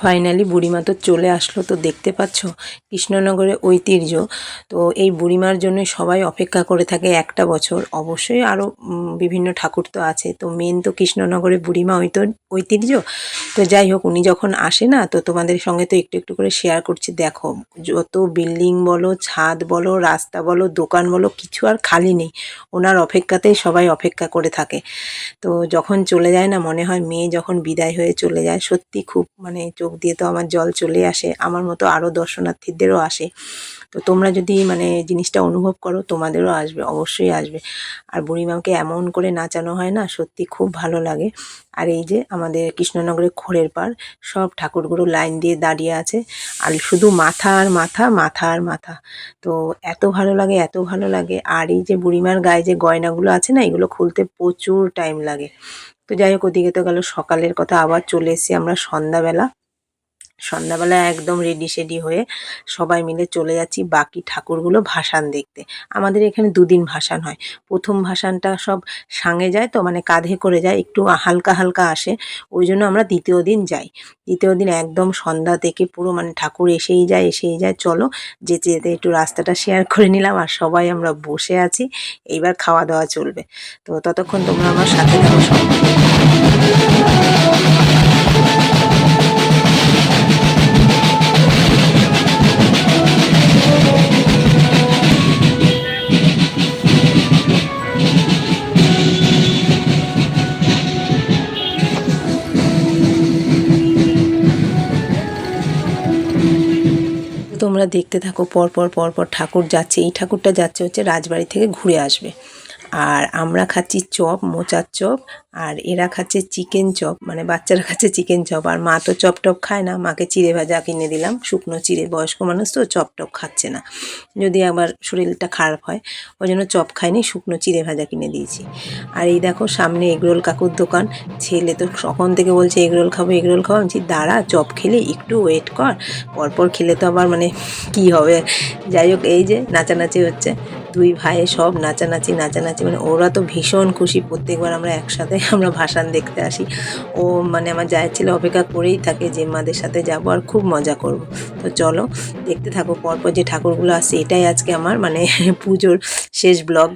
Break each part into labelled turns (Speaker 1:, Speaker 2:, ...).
Speaker 1: Finally বুড়িমা তো চলে আসলো, তো দেখতে পাচ্ছ কৃষ্ণনগরের ঐতিহ্য। তো এই বুড়িমার জন্য সবাই অপেক্ষা করে থাকে একটা বছর। অবশ্যই আরও বিভিন্ন ঠাকুর তো আছে। তো মেন তো কৃষ্ণনগরে বুড়িমা ঐত ঐতিহ্য। তো যাই হোক, উনি যখন আসে না, তো তোমাদের সঙ্গে তো একটু একটু করে শেয়ার করছি। দেখো, যত বিল্ডিং বলো, ছাদ বলো, রাস্তা বলো, দোকান বলো, কিছু আর খালি নেই। ওনার অপেক্ষাতেই সবাই অপেক্ষা করে থাকে। তো যখন চলে যায় না, মনে হয় মেয়ে যখন বিদায় হয়ে চলে যায়, সত্যি খুব মানে চোখ দিয়ে তো আমার জল চলে আসে, আমার মতো আরও দর্শনার্থীদেরও আসে। তো তোমরা যদি মানে জিনিসটা অনুভব করো, তোমাদেরও আসবে, অবশ্যই আসবে। আর বুড়িমাকে এমন করে নাচানো হয় না, সত্যি খুব ভালো লাগে। আর এই যে আমাদের কৃষ্ণনগরের খোরের পাড়, সব ঠাকুরগুলো লাইন দিয়ে দাঁড়িয়ে আছে। আর শুধু মাথা আর মাথা মাথা আর মাথা। তো এত ভালো লাগে, এত ভালো লাগে। আর এই যে বুড়িমার গায়ে যে গয়নাগুলো আছে না, এগুলো খুলতে প্রচুর টাইম লাগে। তো যাই হোক, ওদিকে তো গেল সকালের কথা, আবার চলে এসেছি আমরা সন্ধ্যাবেলা। সন্ধ্যাবেলা একদম রেডি সেডি হয়ে সবাই মিলে চলে যাচ্ছি বাকি ঠাকুরগুলো ভাসান দেখতে। আমাদের এখানে দুদিন ভাসান হয়। প্রথম ভাসানটা সব সাঙে যায় তো মানে কাঁধে করে যায়, একটু হালকা হালকা আসে, ওই জন্য আমরা দ্বিতীয় দিন যাই। দ্বিতীয় দিন একদম সন্ধ্যা থেকে পুরো মানে ঠাকুর এসেই যায় এসেই যায়, চলো যেতে যেতে একটু রাস্তাটা শেয়ার করে নিলাম আর সবাই আমরা বসে আছি, এইবার খাওয়া দাওয়া চলবে। তো ততক্ষণ তোমরা আমার সাথে থাকো সবাই। তোমরা দেখতে থাকো, পরপর পরপর পর পর ঠাকুর যাচ্ছে। এই ঠাকুরটা যাচ্ছে হচ্ছে রাজবাড়ি থেকে ঘুরে আসবে। আর আমরা খাচ্ছি চপ, মোচার চপ, আর এরা খাচ্ছে চিকেন চপ মানে বাচ্চারা খাচ্ছে চিকেন চপ, আর মা তো চপ টপ খায় না, মাকে চিড়ে ভাজা কিনে দিলাম, শুকনো চিড়ে বয়স্ক মানুষ তো চপ টপ খাচ্ছে না। যদি আবার শরীরটা খারাপ হয়, ওই জন্য চপ খায়নি শুকনো চিড়ে ভাজা কিনে দিয়েছি। আর এই দেখো সামনে এগরোল কাকুর দোকান, ছেলে তো তখন থেকে বলছে, এগরোল খাব এগরোল খাব। আমি দাঁড়া, চপ খেলে একটু ওয়েট কর। পরপর খেলে তো আবার মানে কি হবে? যাই হোক, এই যে নাচানাচি হচ্ছে। দুই ভাইয়ে সব নাচানাচি নাচানাচি। মানে ওরা তো ভীষণ খুশি। প্রত্যেকবার আমরা একসাথে আমরা ভাসান দেখতে আসি। ও মানে আমার জায়ের ছেলে অপেক্ষা করেই থাকে যে মাদের সাথে যাব আর খুব মজা করব। তো চলো, দেখতে থাকো। পরপর যে ঠাকুরগুলো আসছে এটাই আজকে আমার মানে পুজোর শেষ ব্লগ।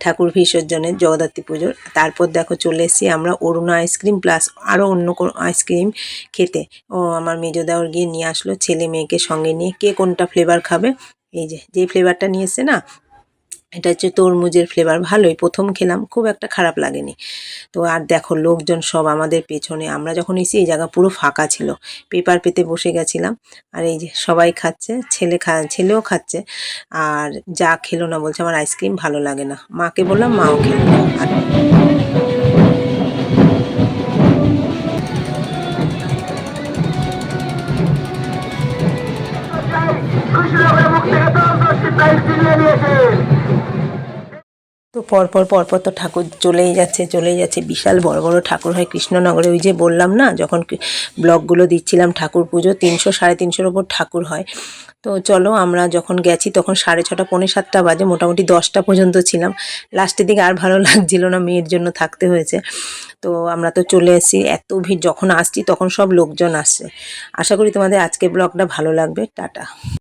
Speaker 1: ঠাকুর বিসর্জনের, জগদ্ধাত্রী পুজোর। তারপর দেখো চলে এসেছি আমরা অরুণা আইসক্রিম প্লাস আরও অন্য কোনো আইসক্রিম খেতে। ও আমার মেজোদাওয়ার গিয়ে নিয়ে আসলো। ছেলে মেয়েকে সঙ্গে নিয়ে। কে কোনটা ফ্লেভার খাবে? এই যে যে ফ্লেভারটা নিয়ে এসছে না এটা হচ্ছে তরমুজের ফ্লেভার ভালোই। প্রথম খেলাম, খুব একটা খারাপ লাগেনি। তো আর দেখো, লোকজন সব আমাদের পেছনে, আমরা যখন এসি এই জায়গা পুরো ফাঁকা ছিল। পেপার পেতে বসে গেছিলাম, আর এই যে সবাই খাচ্ছে, ছেলে খা, ছেলেও খাচ্ছে, আর যা খেলো না বলছে, আমার আইসক্রিম ভালো লাগে না। মাকে বললাম, মাও খেলো না আর তো পরপর পরপর তো ঠাকুর চলেই যাচ্ছে চলেই যাচ্ছে। বিশাল বড় বড় ঠাকুর হয় কৃষ্ণনগরে। ওই যে বললাম না, যখন ব্লগগুলো দিচ্ছিলাম ঠাকুর পুজো, তিনশো, সাড়ে তিনশোর ওপর ঠাকুর হয়। তো চলো, আমরা যখন গেছি তখন সাড়ে ছটা, পৌনে সাতটা বাজে, মোটামুটি দশটা পর্যন্ত ছিলাম। লাস্টের দিকে আর ভালো লাগছিল না, মেয়ের জন্য থাকতে হয়েছে। তো আমরা তো চলে এসেছি এত ভিড়, যখন আসছি তখন সব লোকজন আসছে। আশা করি তোমাদের আজকে ব্লগটা ভালো লাগবে। টাটা।